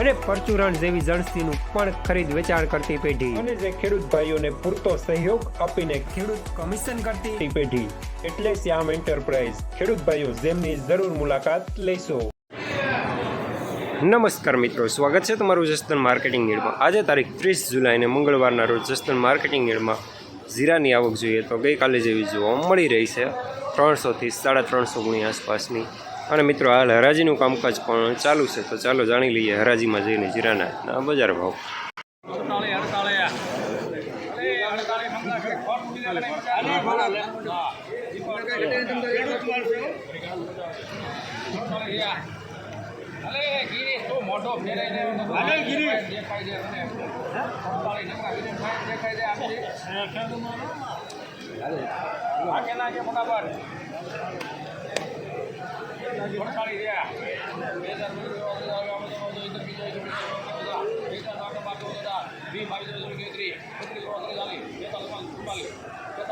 અને પરચુરણ જેવી જણસીનું પણ ખરીદ વેચાણ કરતી પેઢી. અને જે ખેડૂત ભાઈઓને પૂરતો સહયોગ આપીને ખેડૂત કમિશન કરતી પેઢી. એટલે શ્યામ એન્ટરપ્રાઇઝ. ખેડૂત ભાઈઓ જેમની જરૂર મુલાકાત લેશો. નમસ્કાર મિત્રો સ્વાગત છે તમારું જસ્તન માર્કેટિંગ યાર્ડમાં આજે તારીખ ત્રીસ જુલાઈને મંગળવારના રોજ જસ્તન માર્કેટિંગ યાર્ડમાં જીરાની આવક જોઈએ તો ગઈકાલે જેવી જોવા મળી રહી છે. ત્રણસોથી સાડા ત્રણસો ગુણી આસપાસની અને મિત્રો હાલ હરાજીનું કામકાજ પણ ચાલુ છે, તો ચાલો જાણી લઈએ હરાજીમાં જઈને જીરાના. બજાર ભાવ. અડતાળી અડતાળી અરે અડતાળી મંગળા ખોટ મૂકી દે અને અરે હા અરે ગીરી તો મોટો ફેરાઈ જાય તો અરે ગીરી દેખાય છે અને અડતાળી નકરા ગીરી થાય દેખાય છે આપણી આકે નાખે ફટાફટ અડતાળી રહ્યા બે હજાર વીસ બાવીસ ત્રીસ એકત્રીસ બત્રીસ ત્રીસ બેતાલીસ ચુમ્માલીસ બેતાલીસ પચાસ બાવન સાઠ સાઠ ઓગણપચાસ ઓગણપચાસ સરી એની કરો ઓગણપચાસ સાઠ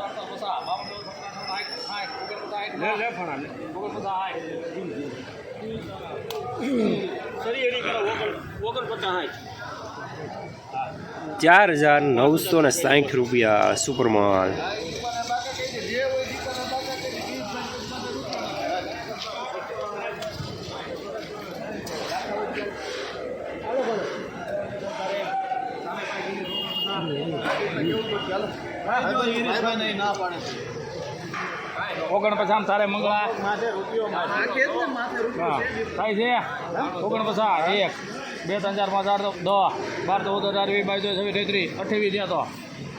ચાર હજાર નવસો ને સાઠ રૂપિયા સુપરમાલ ઓગણપચાસ તારે મંગળા હા થાય છે ઓગણપચાસ એક બે ત્રણ ચાર પાંચ આઠ દસ બાર ચૌદ હજાર વીસ બાવીસ છવ્વીસ તેત્રીસ અઠ્યાવીસ ત્યાં તો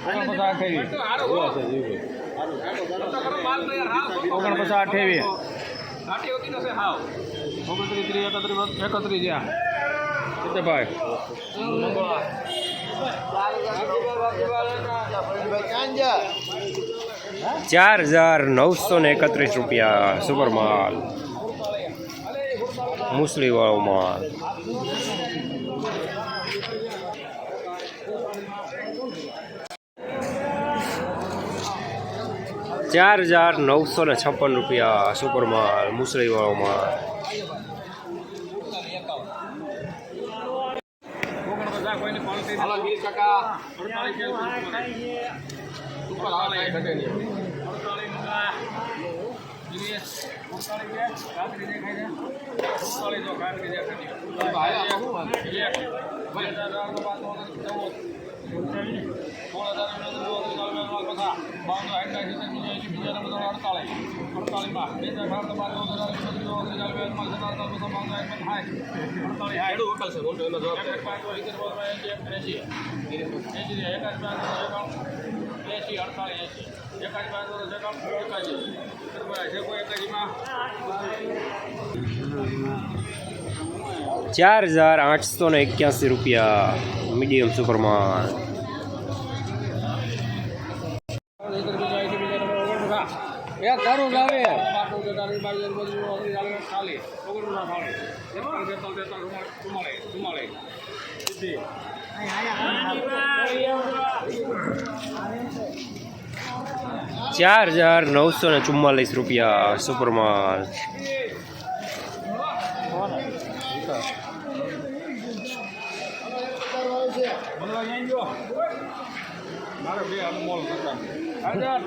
ઓગણપચાસ અઠ્યાવીસ ઓગણપચાસ અઠ્યાવીસ ઓગણત્રીસ ત્રીસ એકત્રીસ એકત્રીસ જ્યાં ભાઈ ચાર હજાર નવસો ને એકત્રીસ રૂપિયા સુપર સુપરમાલ. મુસળીવાળો માલ. ચાર હજાર નવસો ને છપ્પન રૂપિયા સુપર માલ મુસળીવાળો માલ. હાલો વીસ ટકા ઉપર હાલ કાંઈ ઘટે નહીં ત્રીસ અડતાલીસ છે એકાદ પાંચ એકાદ એકાદ પાંચ ચાર હજાર આઠસો ને એક્યાસી રૂપિયા મીડિયમ સુપરમાલ એક ચાર હજાર નવસો ને ચુમ્માલીસ રૂપિયા મારે બે અનમોલ કરતા હાજર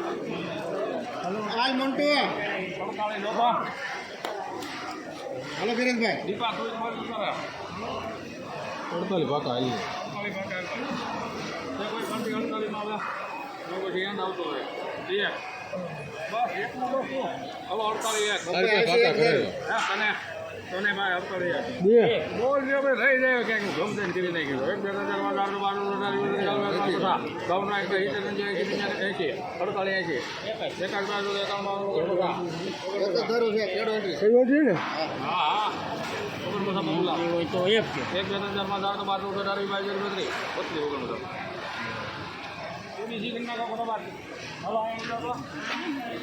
હાલ લોબા હાલો કિરણભાઈ દીપા તું બોલ કરે અડતાલી પાકા હાલી અડતાલીસ ભાગ તે કોઈ કંટી અડતાલીસમાં આવે તો પછી એન્ડ આવતો હોય એક. બસ એક. પાકા કરેલો હા તને તને ભાઈ અડતાલીસ એક ગમતે કરી છે ને હા તો એક બે ત્રણ ચાર પાંચ આઠ બાર ચૌદ અઢાર બાવીસ ત્રેવીસ બત્રીસ ઓગણપચાસ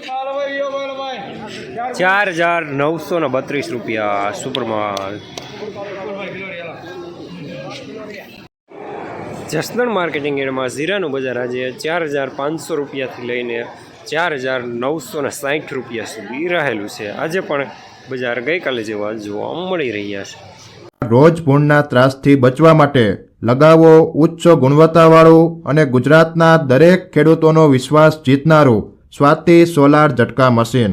હાલો ભાઈ યો બોલો ભાઈ ચાર હજાર નવસો ને બત્રીસ રૂપિયા સુપરમાલ જસદણ માર્કેટિંગ યાર્ડમાં ઝીરાનું બજાર આજે ચાર હજાર પાંચસો રૂપિયાથી લઈને ચાર હજાર નવસો ને સાહીઠ રૂપિયા સુધી રહેલું છે. આજે પણ બજાર ગઈકાલે જેવા જોવા મળી રહ્યા છે. રોજ ભૂણના ત્રાસથી બચવા માટે લગાવો ઉચ્ચ ગુણવત્તાવાળું અને ગુજરાતના દરેક ખેડૂતોનો વિશ્વાસ જીતનારું સ્વાતિ સોલાર ઝટકા મશીન.